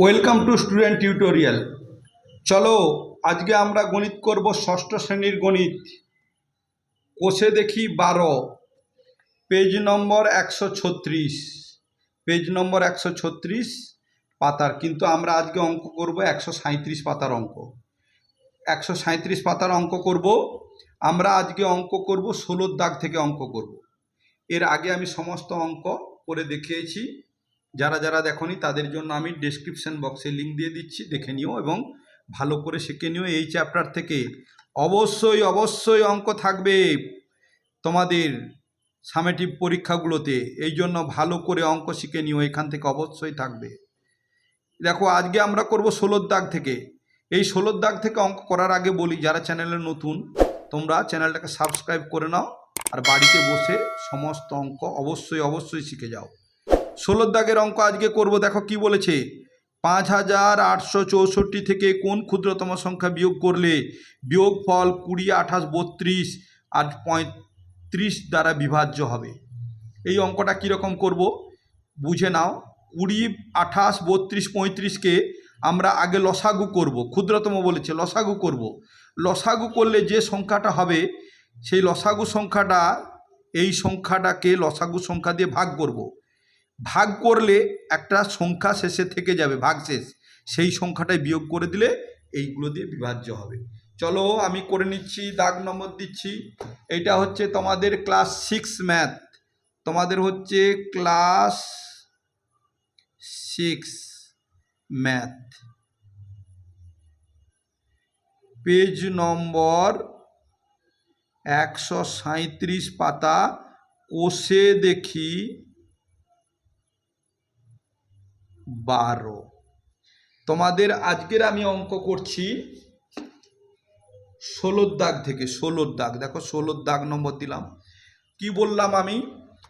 Welcome to student tutorial. চলো, আজকে আমরা গণিত করব ষষ্ঠ শ্রেণির গণিত। কোষে দেখি বারো। পেজ নম্বর একশো ছত্রিশ। পেজ নম্বর একশো ছত্রিশ পাতার, কিন্তু আমরা আজকে অঙ্ক করব একশো সাঁত্রিশ পাতার অঙ্ক। একশো সাঁত্রিশ পাতার অঙ্ক করব। আমরা আজকে অঙ্ক করব ষোলোর দাগ থেকে অঙ্ক করব। এর আগে আমি সমস্ত অঙ্ক করে দেখিয়েছি। যারা যারা দেখনি, তাদের জন্য আমি ডেসক্রিপশন বক্সে লিঙ্ক দিয়ে দিচ্ছি, দেখে নিও এবং ভালো করে শিখে নিও। এই চ্যাপ্টার থেকে অবশ্যই অবশ্যই অঙ্ক থাকবে তোমাদের সামেটিভ পরীক্ষাগুলোতে। এই জন্য ভালো করে অঙ্ক শিখে নিও, এখান থেকে অবশ্যই থাকবে। দেখো, আজকে আমরা করব ষোলোর দাগ থেকে। এই ষোলোর দাগ থেকে অঙ্ক করার আগে বলি, যারা চ্যানেলে নতুন, তোমরা চ্যানেলটাকে সাবস্ক্রাইব করে নাও আর বাড়িতে বসে সমস্ত অঙ্ক অবশ্যই অবশ্যই শিখে যাও। ষোলোর দাগের অঙ্ক আজকে করব, দেখো কি বলেছে? পাঁচ হাজার আটশো চৌষট্টি থেকে কোন ক্ষুদ্রতম সংখ্যা বিয়োগ করলে বিয়োগ ফল কুড়ি, আঠাশ, বত্রিশ আর পঁয়ত্রিশ দ্বারা বিভাজ্য হবে? এই অঙ্কটা কীরকম করব? বুঝে নাও। কুড়ি, আঠাশ, বত্রিশ, পঁয়ত্রিশকে আমরা আগে লসাগু করব। ক্ষুদ্রতম বলেছে, লসাগু করব। লসাগু করলে যে সংখ্যাটা হবে, সেই লসাগু সংখ্যাটা, এই সংখ্যাটাকে লসাগু সংখ্যা দিয়ে ভাগ করব। ভাগ করলে একটা সংখ্যা শেষে থেকে যাবে ভাগশেষ সেই সংখ্যাটাই বিয়োগ করে দিলে এইগুলো দিয়ে বিভাজ্য হবে। চলো আমি করে নিচ্ছি, দাগ নম্বর দিচ্ছি। এটা হচ্ছে তোমাদের ক্লাস সিক্স ম্যাথ তোমাদের হচ্ছে class six math page number একশো পাতা কোষে দেখি বারো। তোমাদের আজকের আমি অঙ্ক করছি ষোলোর দাগ থেকে, ষোলোর দাগ। দেখো ষোলোর দাগ নম্বর দিলাম। কি বললাম আমি?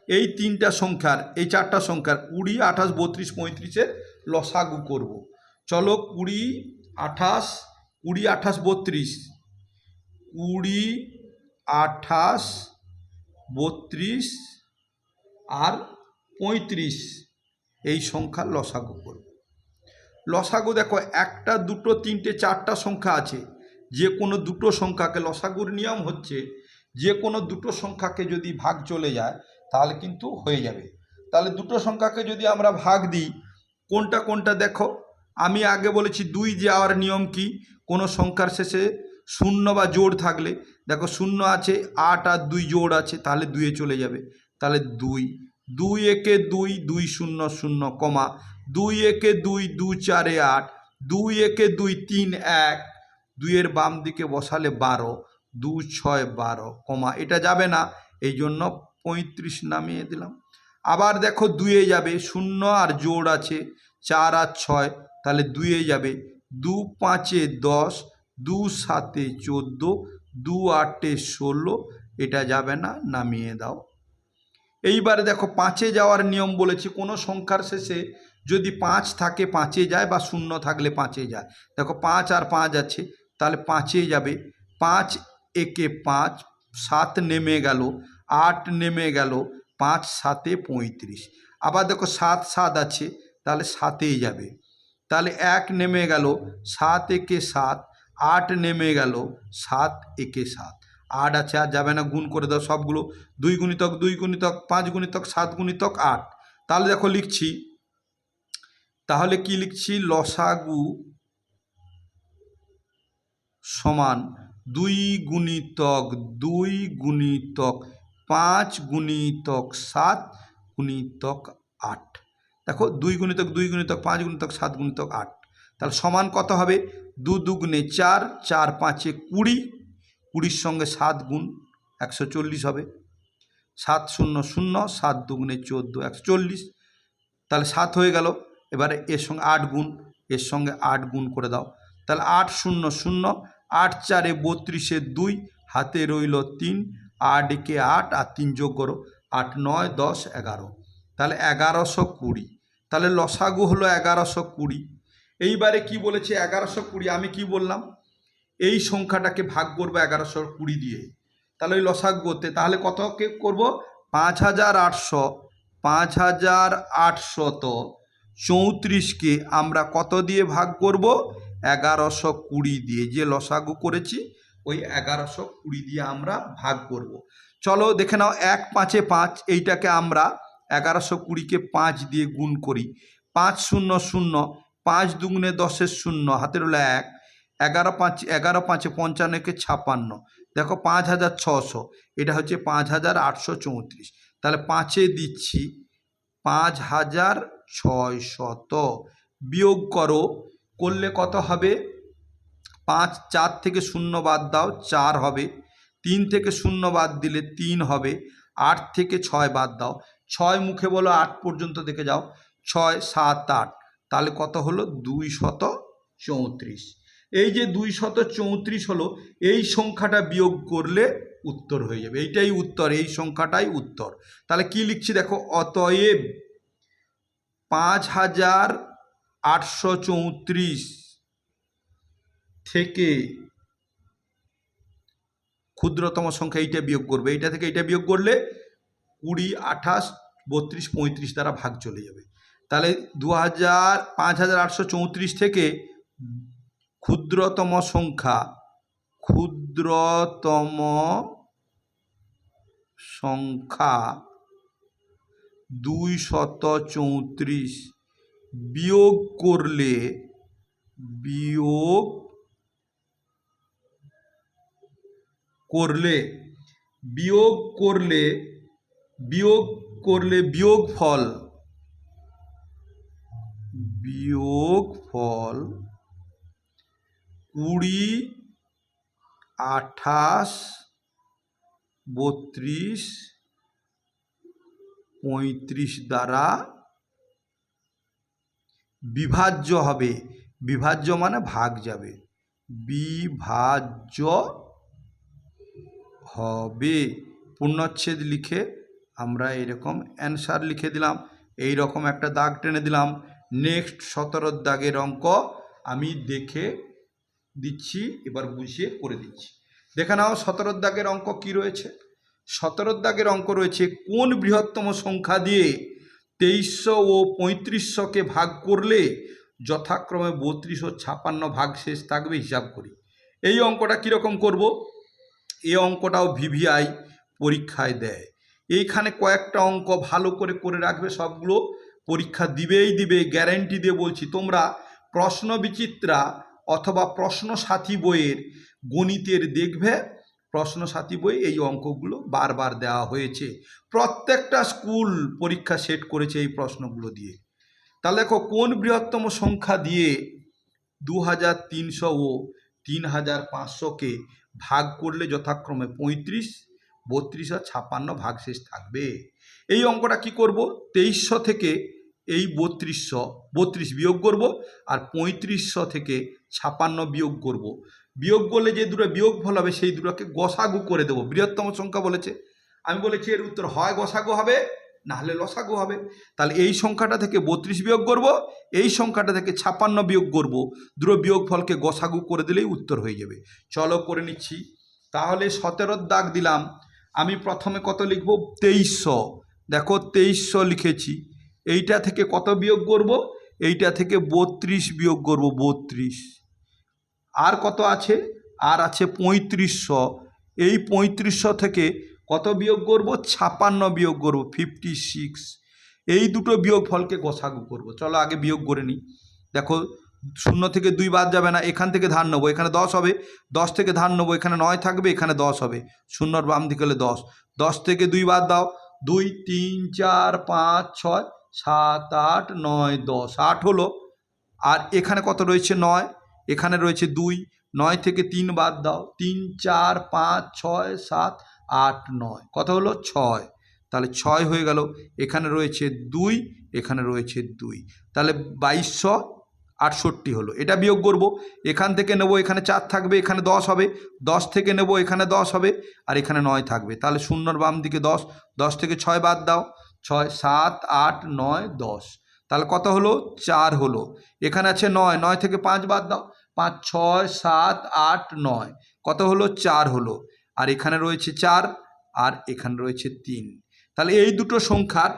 এই তিনটা সংখ্যার, এই চারটা সংখ্যার কুড়ি, আঠাশ, বত্রিশ পঁয়ত্রিশের লসাগু করব। চলো কুড়ি, আঠাশ কুড়ি, আঠাশ, বত্রিশ। কুড়ি, আঠাশ, বত্রিশ আর পঁয়ত্রিশ। এই সংখ্যার লসাগু করব। লসাগু দেখো, একটা, দুটো, তিনটে, চারটা সংখ্যা আছে। যে কোনো দুটো সংখ্যাকে লসাগুর নিয়ম হচ্ছে, যে কোনো দুটো সংখ্যাকে যদি ভাগ চলে যায়, তাহলে কিন্তু হয়ে যাবে। তাহলে দুটো সংখ্যাকে যদি আমরা ভাগ দিই, কোনটা কোনটা দেখো, আমি আগে বলেছি দুই যাওয়ার নিয়ম কি, কোনো সংখ্যার শেষে শূন্য বা জোড় থাকলে, দেখো শূন্য আছে, আট আর দুই জোড় আছে, তাহলে দুয়ে চলে যাবে। তাহলে দুই দুই একে দুই দুই শূন্য শূন্য কমা দুই একে দুই দু চারে আট দুই একে দুই তিন এক দুইয়ের বাম দিকে বসালে বারো দু ছয় বারো কমা এটা যাবে না, এই জন্য পঁয়ত্রিশ নামিয়ে দিলাম। আবার দেখো দুয়ে যাবে, শূন্য আর জোড় আছে, চার আর ছয়, তাহলে দুয়ে যাবে। দু পাঁচে দশ দু সাতে চোদ্দ দু আটে ষোলো, এটা যাবে না, নামিয়ে দাও। এইবারে দেখো পাঁচে যাওয়ার নিয়ম বলেছি, কোনো সংখ্যার শেষে যদি পাঁচ থাকে পাঁচে যায় বা শূন্য থাকলে পাঁচে যায়। দেখো পাঁচ আর পাঁচ আছে, তাহলে পাঁচে যাবে। পাঁচ একে পাঁচ, সাত নেমে গেল, আট নেমে গেল, পাঁচ সাতে পঁয়ত্রিশ। আবার দেখো সাত সাত আছে, তাহলে সাতেই যাবে। তাহলে এক নেমে গেল, সাত একে সাত, আট নেমে গেল, সাত একে সাত। আট আছে, আর যাবে না, গুণ করে দাও সবগুলো। দুই গুণিতক দুই গুণিতক, পাঁচ গুণিতক, সাত গুণিতক, আট। তাহলে দেখো লিখছি। তাহলে কি লিখছি? লসাগু সমান দুই গুণিতক দুই গুণিতক, পাঁচ গুণিতক, সাত গুণিতক, আট। দেখো, দুই গুণিতক দুই গুণিতক, পাঁচ গুণিতক, সাত গুণিতক, আট। তাহলে সমান কত হবে? দু দুগুণে চার চার পাঁচে কুড়ি কুড়ির সঙ্গে সাত গুণ একশো চল্লিশ হবে। সাত শূন্য শূন্য, সাত দুগুণে চোদ্দ একশো চল্লিশ। তাহলে সাত হয়ে গেল। এবারে এর সঙ্গে আট গুণ, এর সঙ্গে আট গুণ করে দাও। তাহলে আট শূন্য শূন্য, আট চারে বত্রিশে দুই, হাতে রইল তিন, আট একে আট, আর তিন যোগ করো, আট, নয়, দশ, এগারো। তাহলে এগারোশো কুড়ি। তাহলে লসাগু হলো এগারোশো কুড়ি। এইবারে কি বলেছে এগারোশো কুড়ি? আমি কি বললাম? এই সংখ্যাটাকে ভাগ করব এগারোশো কুড়ি দিয়ে। তাহলে ওই লসাগু করতে তাহলে কতকে করব? পাঁচ হাজার আটশো, পাঁচ হাজার আটশত, চৌত্রিশকে আমরা কত দিয়ে ভাগ করব? এগারোশো কুড়ি দিয়ে। যে লসাগু করেছি, ওই এগারোশো কুড়ি দিয়ে আমরা ভাগ করব। চলো দেখে নাও, এক পাঁচে পাঁচ, এইটাকে আমরা এগারোশো কুড়িকে পাঁচ দিয়ে গুণ করি। পাঁচ শূন্য শূন্য, পাঁচ দুগুণে দশের শূন্য, হাতের হলো এক। এগারো পাঁচ, এগারো পাঁচে পঞ্চান্নকে ছাপান্ন। দেখো পাঁচ হাজার ছশো, এটা হচ্ছে পাঁচ হাজার আটশো চৌত্রিশ। তাহলে পাঁচে দিচ্ছি পাঁচ হাজার ছয় শত বিয়োগ করো, করলে কত হবে? পাঁচ, চার থেকে শূন্য বাদ দাও, চার হবে। তিন থেকে শূন্য বাদ দিলে তিন হবে। আট থেকে ছয় বাদ দাও। ছয় মুখে বলো আট পর্যন্ত দেখে যাও। ছয়, সাত, আট। তাহলে কত হলো? দুই শত চৌত্রিশ। এই যে দুই শত চৌত্রিশ হলো, এই সংখ্যাটা বিয়োগ করলে উত্তর হয়ে যাবে। এইটাই উত্তর, এই সংখ্যাটাই উত্তর। তাহলে কি লিখছি দেখো? অতএব পাঁচ হাজার আটশো চৌত্রিশ থেকে ক্ষুদ্রতম সংখ্যা এইটা বিয়োগ করবে। এইটা থেকে এইটা বিয়োগ করলে কুড়ি, আঠাশ, বত্রিশ, পঁয়ত্রিশ দ্বারা ভাগ চলে যাবে। তাহলে দু হাজার, পাঁচ হাজার আটশো চৌত্রিশ থেকে ক্ষুদ্রতম সংখ্যা ক্ষুদ্রতম সংখ্যা দুই শত চৌত্রিশ। বিয়োগ করলে বিয়োগ করলে বিয়োগ করলে বিয়োগ করলে বিয়োগ ফল বিয়োগ ফল কুড়ি, আঠাশ, বত্রিশ, পঁয়ত্রিশ দ্বারা বিভাজ্য হবে। বিভাজ্য মানে ভাগ যাবে। বিভাজ্য হবে। পূর্ণচ্ছেদ লিখে আমরা এরকম অ্যান্সার লিখে দিলাম। এই রকম একটা দাগ টেনে দিলাম। নেক্সট সতেরোর দাগের অঙ্ক আমি দেখে দিচ্ছি, এবার বুঝিয়ে করে দিচ্ছি। দেখে নাও, সতেরোর দাগের অঙ্ক কি রয়েছে? সতেরোর দাগের অঙ্ক রয়েছে, কোন বৃহত্তম সংখ্যা দিয়ে তেইশশো ও পঁয়ত্রিশশোকে ভাগ করলে যথাক্রমে বত্রিশ ও ছাপান্ন ভাগ শেষ থাকবে, হিসাব করি। এই অঙ্কটা কীরকম করব? এই অঙ্কটাও ভিভিআই পরীক্ষায় দেয়। এইখানে কয়েকটা অঙ্ক ভালো করে করে রাখবে সবগুলো। পরীক্ষা দিবেই দিবে, গ্যারেন্টি দিয়ে বলছি, তোমরা প্রশ্ন বিচিত্রা অথবা প্রশ্ন সাথী বইয়ের গণিতের দেখবে, প্রশ্ন সাথী বই এই অঙ্কগুলো বারবার দেওয়া হয়েছে। প্রত্যেকটা স্কুল পরীক্ষা সেট করেছে এই প্রশ্নগুলো দিয়ে। তাহলে দেখো, কোন বৃহত্তম সংখ্যা দিয়ে দু হাজার তিনশো ও তিন হাজার পাঁচশোকে ভাগ করলে যথাক্রমে পঁয়ত্রিশ, বত্রিশ আর ছাপান্ন ভাগশেষ থাকবে? এই অঙ্কটা কি করব? তেইশশো থেকে এই বত্রিশশো, বত্রিশ বিয়োগ করব আর পঁয়ত্রিশশো থেকে ছাপান্ন বিয়োগ করব। বিয়োগ করলে যে দুটো বিয়োগ ফল হবে, সেই দুটোকে গসাগু করে দেবো। বৃহত্তম সংখ্যা বলেছে। আমি বলেছি এর উত্তর হয় গসাগু হবে, না হলে লসাগু হবে। তাহলে এই সংখ্যাটা থেকে বত্রিশ বিয়োগ করব, এই সংখ্যাটা থেকে ছাপান্ন বিয়োগ করব। দুটো বিয়োগ ফলকে গসাগু করে দিলেই উত্তর হয়ে যাবে। চলো করে নিচ্ছি। তাহলে সতেরোর দাগ দিলাম। আমি প্রথমে কত লিখব? তেইশশো। দেখো তেইশশো লিখেছি। এইটা থেকে কত বিয়োগ করব? এইটা থেকে বত্রিশ বিয়োগ করব, বত্রিশ। আর কত আছে? আর আছে পঁয়ত্রিশশো। এই পঁয়ত্রিশশো থেকে কত বিয়োগ করব? ছাপান্ন বিয়োগ করব ফিফটি সিক্স এই দুটো বিয়োগ ফলকে গোসাগু করব। চলো আগে বিয়োগ করে নিই। দেখো, শূন্য থেকে দুই বাদ যাবে না, এখান থেকে ধান নেব। এখানে দশ হবে, দশ থেকে ধান নেব, এখানে নয় থাকবে, এখানে দশ হবে। শূন্যর বাম দিকে হলে দশ। দশ থেকে দুই বাদ দাও, দুই, তিন, চার, পাঁচ, ছয় সাত আট নয় দশ, আট হলো। আর এখানে কত রয়েছে? নয়। এখানে রয়েছে দুই। নয় থেকে তিন বাদ দাও। তিন, চার, পাঁচ, ছয়, সাত, আট, নয়। কত হলো? ছয়। তাহলে ছয় হয়ে গেল। এখানে রয়েছে দুই, এখানে রয়েছে দুই। তাহলে বাইশশো আটষট্টি হলো। এটা বিয়োগ করব। এখান থেকে নেব, এখানে চার থাকবে, এখানে দশ হবে। দশ থেকে নেব, এখানে দশ হবে। আর এখানে নয় থাকবে। তাহলে শূন্যর বাম দিকে দশ। দশ থেকে ছয় বাদ দাও। ছয়, সাত, আট, নয়, দশ। তাহলে কত হলো? চার হলো। এখানে আছে নয় নয় থেকে পাঁচ বাদ দাও। পাঁচ, ছয়, সাত, আট, নয়। কত হলো? চার হলো। আর এখানে রয়েছে চার, আর এখানে রয়েছে তিন। তাহলে এই দুটো সংখ্যার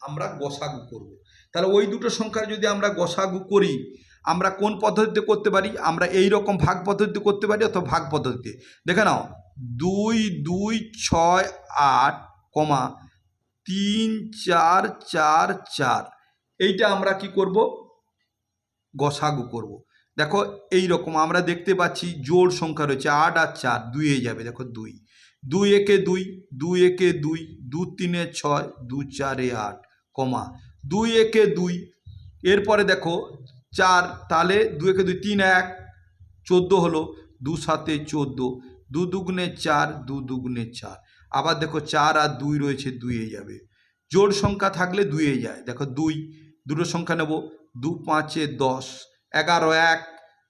আমরা গসাগু করব। তাহলে ওই দুটো সংখ্যার যদি আমরা গসাগু করি, আমরা কোন পদ্ধতিতে করতে পারি? আমরা এই রকম ভাগ পদ্ধতিতে করতে পারি অথবা ভাগ পদ্ধতিতে। দেখে নাও। দুই দুই, ছয়, আট, কমা তিন, চার চার চার। এইটা আমরা কি করব? গসাগু করব। দেখো এই রকম আমরা দেখতে পাচ্ছি জোড় সংখ্যা রয়েছে আট আর চার দুইয়ে যাবে। দেখো, দুই। দুই একে দুই দুই একে দুই, দু তিনে ছয়, দু চারে আট, কমা। দুই একে দুই, এরপরে দেখো, চার, তাহলে দু একে দুই, তিন, এক, চোদ্দ হলো। দু সাতে চোদ্দ, দু দুগুণে চার, দু দুগুণে চার। আবার দেখো চার আর দুই রয়েছে দুইয়ে যাবে। জোড় সংখ্যা থাকলে দুইয়ে যায়। দেখো দুই, দুটো সংখ্যা নেব। দু, পাঁচে দশ, এগারো, এক,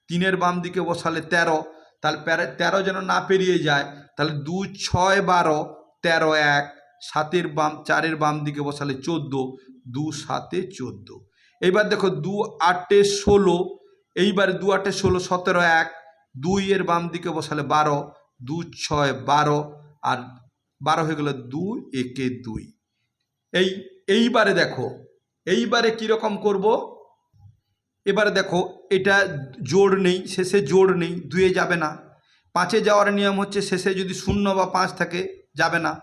তিনের বাম দিকে বসালে তেরো। তাহলে তেরো যেন না পেরিয়ে যায়, তাহলে দু, ছয়, বারো, তেরো, এক, সাতের বাম, চারের বাম দিকে বসালে চোদ্দ, দু, সাতে চোদ্দ। এইবার দেখো দু, আটে ষোলো, এইবারে দু, আটে ষোলো, সতেরো, এক দুই এর বাম দিকে বসালে বারো, দু, ছয়, বারো, আর বারো হয়ে গেল দু একে দুই। এই, এইবারে দেখো, এইবারে কীরকম করব? এবারে দেখো, এটা জোড় নেই, শেষে জোড় নেই, দুয়ে যাবে না। পাঁচে যাওয়ার নিয়ম হচ্ছে শেষে যদি শূন্য বা পাঁচ থাকে, যাবে না।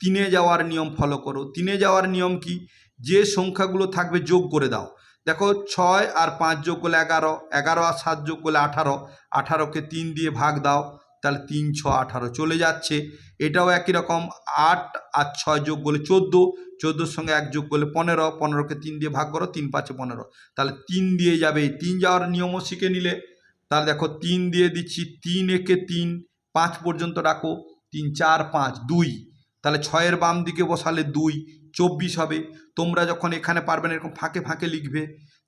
তিনে যাওয়ার নিয়ম ফলো করো। তিনে যাওয়ার নিয়ম কি? যে সংখ্যাগুলো থাকবে যোগ করে দাও। দেখো, ছয় আর পাঁচ যোগ করলে এগারো এগারো আর সাত যোগ করলে আঠারো। আঠারোকে তিন দিয়ে ভাগ দাও। তাহলে তিন, ছ, আঠারো চলে যাচ্ছে। এটাও একই রকম, আট আর ছয় যোগ করলে চোদ্দ, চোদ্দোর সঙ্গে এক যোগ করলে পনেরো, পনেরোকে তিন দিয়ে ভাগ করো, তিন পাঁচে পনেরো। তাহলে তিন দিয়ে যাবে তিন, যাওয়ার নিয়মও শিখে নিলে। তাহলে দেখো তিন দিয়ে দিচ্ছি, তিন একে তিন, পাঁচ পর্যন্ত রাখো, তিন, চার, পাঁচ, দুই। তাহলে ছয়ের বাম দিকে বসালে দুই, চব্বিশ হবে। তোমরা যখন এখানে পারবে না, এরকম ফাঁকে ফাঁকে লিখবে।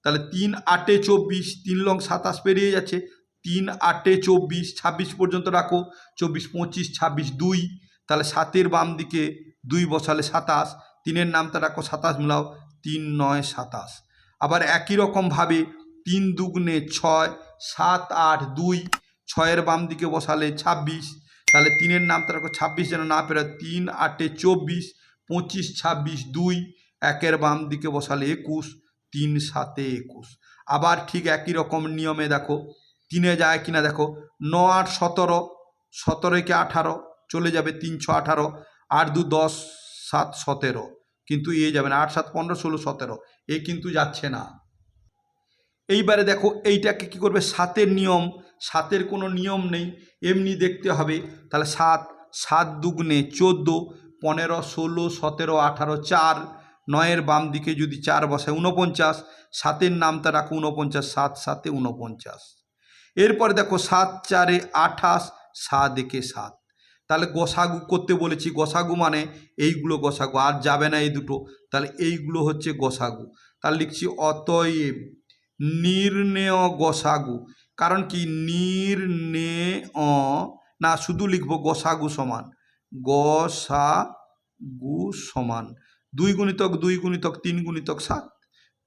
তাহলে তিন, আটে চব্বিশ, তিন লং সাতাশ পেরিয়ে যাচ্ছে। তিন, আটে চব্বিশ, ছাব্বিশ পর্যন্ত রাখো। চব্বিশ, পঁচিশ, ছাব্বিশ, দুই। তাহলে সাতের বাম দিকে দুই বসালে সাতাশ। তিনের নামটা রাখো সাতাশ, মিলাও তিন, নয়, সাতাশ। আবার একই রকমভাবে তিন দুগুণে ছয়, সাত, আট, দুই, ছয়ের বাম দিকে বসালে ছাব্বিশ। তাহলে তিনের নামটা রাখো ছাব্বিশ যেন না পেরো তিন, আটে চব্বিশ, পঁচিশ, ছাব্বিশ, দুই, একের বাম দিকে বসালে একুশ, তিন, সাতে একুশ। আবার ঠিক একই রকম নিয়মে দেখো তিনে যায় কিনা দেখো ন আট সতেরো সতেরোকে আঠারো, চলে যাবে তিন ছ আঠারো, আট দু দশ, সাত সতেরো, কিন্তু এ যাবে না, আট, সাত, পনেরো, ষোলো, সতেরো, এ কিন্তু যাচ্ছে না। এইবারে দেখো, এইটাকে কি করবে? সাতের নিয়ম, সাতের কোনো নিয়ম নেই, এমনি দেখতে হবে, তাহলে সাত সাত দুগুণে চোদ্দ, পনেরো, ষোলো, সতেরো, আঠারো, চার, নয়ের বাম দিকে যদি চার বসায় উনপঞ্চাশ সাতের নামটা রাখো উনপঞ্চাশ সাত, সাতে উনপঞ্চাশ এরপরে দেখো সাত, চারে আঠাশ সাত একে সাত। তাহলে গোসাগু করতে বলেছি, গোসাগু মানে এইগুলো গোসাগু, আর যাবে না এই দুটো। তাহলে এইগুলো হচ্ছে গোসাগু। তাহলে লিখছি অতএব নির্ণেয় গোসাগু। কারণ কি? নির্ণেয়, না শুধু লিখব গোসাগু সমান। গসাগু সমান। দুই গুণিতক দুই গুণিতক, তিন গুণিতক, সাত।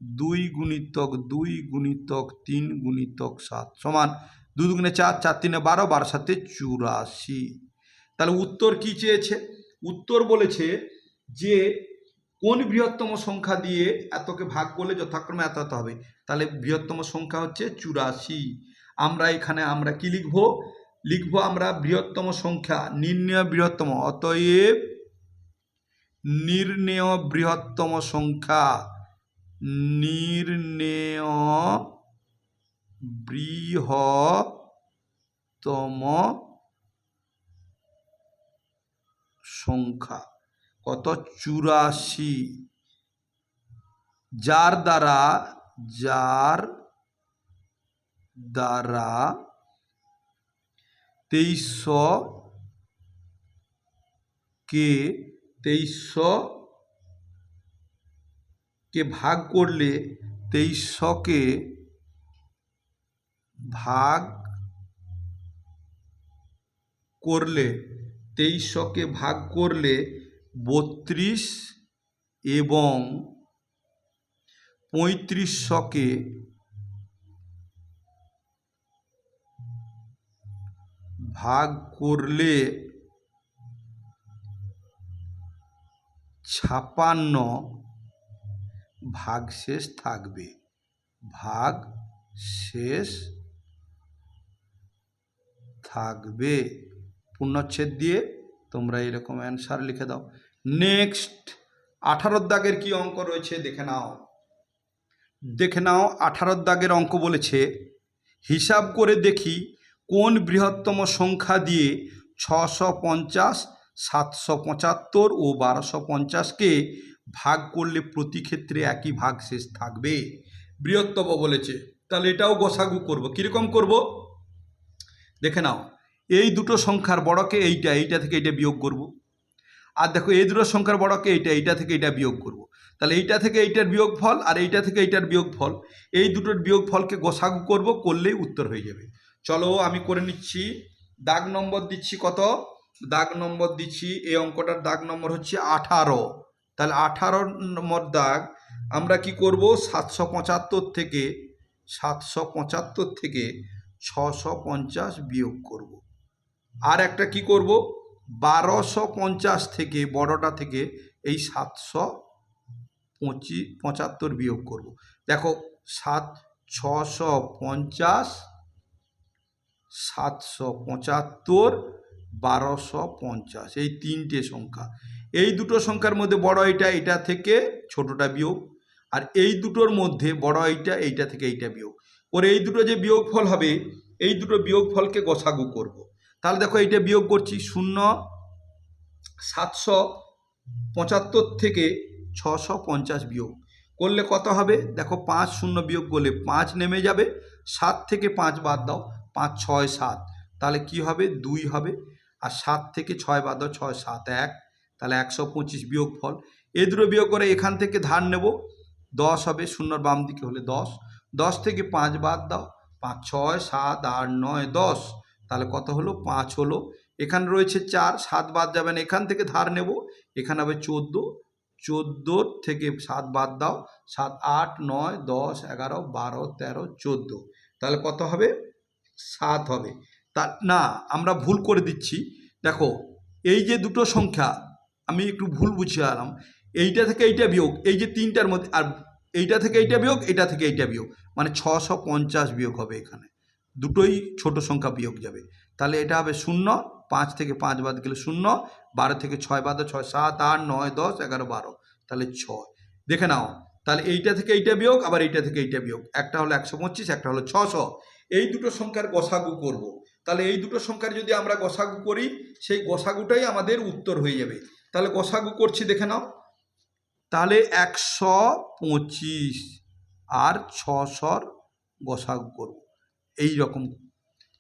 দুই গুণিতক দুই গুণিতক তিন গুণিতক সাত সমান দু দুগুণে চার চার তিনে বারো বারো সাথে চুরাশি। তাহলে উত্তর কি চেয়েছে? উত্তর বলেছে যে কোন বৃহত্তম সংখ্যা দিয়ে এতকে ভাগ করলে যথাক্রমে এত এত হবে? তাহলে বৃহত্তম সংখ্যা হচ্ছে চুরাশি। আমরা এখানে আমরা কি লিখব? লিখব আমরা বৃহত্তম সংখ্যা, নির্ণয় বৃহত্তম। অতএব নির্ণেয় বৃহত্তম সংখ্যা। নির্ণেয় বৃহত্তম সংখ্যা। কত? চুরাশি। যার দ্বারা যার দ্বারা তেইশশো কে তেইশশো কে ভাগ করলে তেইশশোকে ভাগ করলে তেইশশোকে ভাগ করলে বত্রিশ এবং পঁয়ত্রিশশোকে ভাগ করলে ছাপান্ন ভাগ শেষ থাকবে। ভাগ শেষ থাকবে। পূর্ণচ্ছেদ দিয়ে তোমরা এরকম অ্যান্সার লিখে দাও। নেক্সট আঠারোর দাগের কি অঙ্ক রয়েছে দেখে নাও। দেখে নাও আঠারোর দাগের অঙ্ক বলেছে, হিসাব করে দেখি কোন বৃহত্তম সংখ্যা দিয়ে ছশো পঞ্চাশ, সাতশো পঁচাত্তর ও বারোশো পঞ্চাশকে ভাগ করলে প্রতি ক্ষেত্রে একই ভাগ শেষ থাকবে। বৃহত্তম বলেছে। তাহলে এটাও গোসাগু করব। কীরকম করব? দেখে নাও। এই দুটো সংখ্যার বড়কে এইটা এইটা থেকে এটা বিয়োগ করব। আর দেখো, এই দুটো সংখ্যার বড়কে এইটা এইটা থেকে এটা বিয়োগ করব। তাহলে এইটা থেকে এইটার বিয়োগ ফল আর এইটা থেকে এইটার বিয়োগ ফল এই দুটোর বিয়োগ ফলকে গোসাগু করব, করলেই উত্তর হয়ে যাবে। চলো, আমি করে নিচ্ছি। দাগ নম্বর দিচ্ছি কত? দাগ নম্বর দিচ্ছি, এই অঙ্কটার দাগ নম্বর হচ্ছে আঠারো। তাহলে আঠারো নম্বর দাগ, আমরা কি করব? সাতশো পঁচাত্তর থেকে, সাতশো পঁচাত্তর থেকে ছশো পঞ্চাশ বিয়োগ করব। আর একটা কি করব? বারোশো পঞ্চাশ থেকে, বড়টা থেকে এই সাতশো পঁচি পঁচাত্তর বিয়োগ করব। দেখো, সাত, ছশো পঞ্চাশ, সাতশো পঁচাত্তর, বারোশো পঞ্চাশ, এই তিনটে সংখ্যা। এই দুটো সংখ্যার মধ্যে বড় এইটা এটা থেকে ছোটটা বিয়োগ, আর এই দুটোর মধ্যে বড় এইটা এইটা থেকে এইটা বিয়োগ। ওর এই দুটো যে বিয়োগফল হবে, এই দুটো বিয়োগফলকে গোসাগু করব। তাহলে দেখো এইটা বিয়োগ করছি শূন্য, সাতশো পঁচাত্তর থেকে ছশো পঞ্চাশ বিয়োগ। করলে কত হবে? দেখো পাঁচ শূন্য বিয়োগ করলে পাঁচ নেমে যাবে। সাত থেকে পাঁচ বাদ দাও, পাঁচ ছয় সাত। তাহলে কি হবে? দুই হবে। আর সাত থেকে ছয় বাদ দাও, ছয় সাত। এক তাহলে একশো পঁচিশ বিয়োগ ফল। এ দুটো বিয়োগ করে এখান থেকে ধার নেব। দশ হবে, শূন্যর বাম দিকে হলে দশ। দশ থেকে পাঁচ বাদ দাও। পাঁচ, ছয়, সাত, আট, নয়, দশ। তাহলে কত হলো? পাঁচ হলো। এখানে রয়েছে চার, সাত বাদ যাবেন এখান থেকে ধার নেব। এখানে হবে চোদ্দ। চোদ্দোর থেকে সাত বাদ দাও। সাত, আট, নয়, দশ, এগারো, বারো, তেরো, চোদ্দ। তাহলে কত হবে? সাত হবে। তা, না, আমরা ভুল করে দিচ্ছি। দেখো, এই যে দুটো সংখ্যা আমি একটু ভুল বুঝিয়ে এইটা থেকে এইটা বিয়োগ, এই যে তিনটার মধ্যে, আর এইটা থেকে এইটা বিয়োগ, এটা থেকে এইটা বিয়োগ মানে ছশো পঞ্চাশ বিয়োগ হবে এখানে। দুটোই ছোট সংখ্যা বিয়োগ যাবে। তাহলে এটা হবে শূন্য, পাঁচ থেকে পাঁচ বাদ গেলে শূন্য, বারো থেকে ছয় বাদ ছয়, সাত, আট, নয়, দশ, এগারো, বারো, তাহলে ছয়। দেখে নাও, তাহলে এইটা থেকে এইটা বিয়োগ, আবার এইটা থেকে এইটা বিয়োগ। একটা হলো একশো পঁচিশ, একটা হলো ছশো। এই দুটো সংখ্যার গসাগু করব। তাহলে এই দুটো সংখ্যার যদি আমরা গসাগু করি, সেই গসাগুটাই আমাদের উত্তর হয়ে যাবে। তাহলে গসাগু করছি, দেখে নাও। তাহলে একশো পঁচিশ আর ছশোর গসাগু করব। এই রকম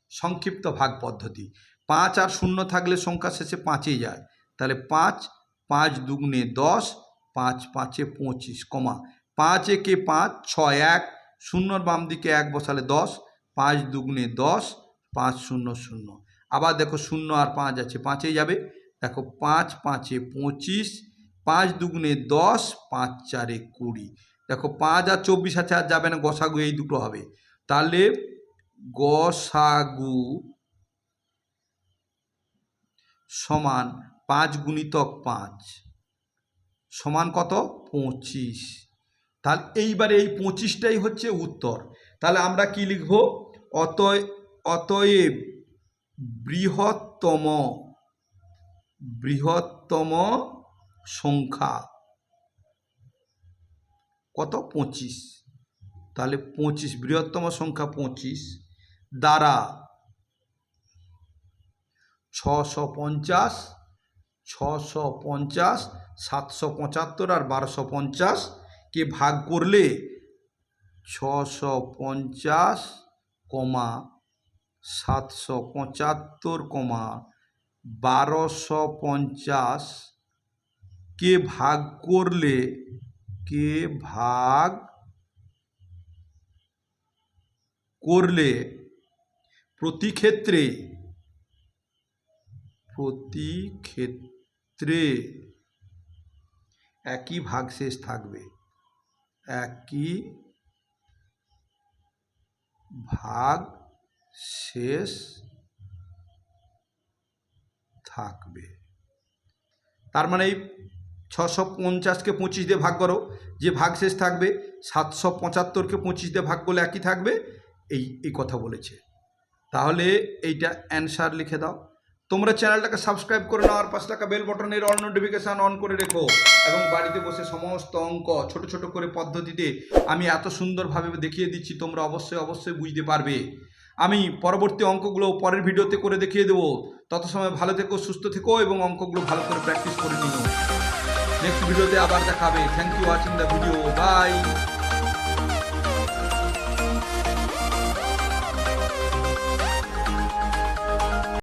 সংক্ষিপ্ত ভাগ পদ্ধতি। পাঁচ আর শূন্য থাকলে সংখ্যা শেষে পাঁচেই যায়। তাহলে পাঁচ পাঁচ দুগুণে দশ, পাঁচ পাঁচে পঁচিশ, কমা। পাঁচ একে পাঁচ, ছয় এক। শূন্যর বাম দিকে এক বসালে দশ, পাঁচ দুগুণে দশ, পাঁচ শূন্য শূন্য। আবার দেখো শূন্য আর পাঁচ আছে, পাঁচেই যাবে। দেখো পাঁচ পাঁচে পঁচিশ, পাঁচ দুগুণে দশ, পাঁচ চারে কুড়ি। দেখো পাঁচ আর চব্বিশ আছে আর যাবে না, গসাগু এই দুটো হবে। তাহলে গসাগু সমান পাঁচ গুণিতক পাঁচ সমান কত? পঁচিশ। তাহলে এইবারে এই পঁচিশটাই হচ্ছে উত্তর। তাহলে আমরা কি লিখব? অতএব অতএব বৃহত্তম বৃহত্তম সংখ্যা। কত? পঁচিশ। তাহলে পঁচিশ, বৃহত্তম সংখ্যা পঁচিশ। দ্বারা ছশো পঞ্চাশ ছশো পঞ্চাশ, সাতশো পঁচাত্তর আর বারোশো পঞ্চাশ কে ভাগ করলে ছশো পঞ্চাশ কমা সাতশো পঁচাত্তর কমা বারোশো পঞ্চাশ কে ভাগ করলে কে ভাগ করলে প্রতি ক্ষেত্রে প্রতি ক্ষেত্রে একই ভাগশেষ থাকবে, একই ভাগ শেষ থাকবে। তার মানে এই ছশো পঞ্চাশকে পঁচিশ দিয়ে ভাগ করো। যে ভাগ শেষ থাকবে, সাতশো পঁচাত্তরকে পঁচিশ দিয়ে ভাগ করলে একই থাকবে। এই এই কথা বলেছে। তাহলে এইটা অ্যান্সার লিখে দাও। তোমরা চ্যানেলটাকে সাবস্ক্রাইব করে নাও আর পাঁচ টাকা বেল বটনের অল নোটিফিকেশান অন করে রেখো এবং বাড়িতে বসে সমস্ত অঙ্ক, ছোট ছোট করে পদ্ধতিতে আমি এত সুন্দরভাবে দেখিয়ে দিচ্ছি, তোমরা অবশ্যই অবশ্যই বুঝতে পারবে। আমি পরবর্তী অঙ্কগুলো পরের ভিডিওতে করে দেখিয়ে দেবো। তত সময় ভালো থেকো, সুস্থ থেকো এবং অঙ্কগুলো ভালো করে প্র্যাকটিস করে নিও। নেক্সট ভিডিওতে আবার দেখাবে thank you watching the video bye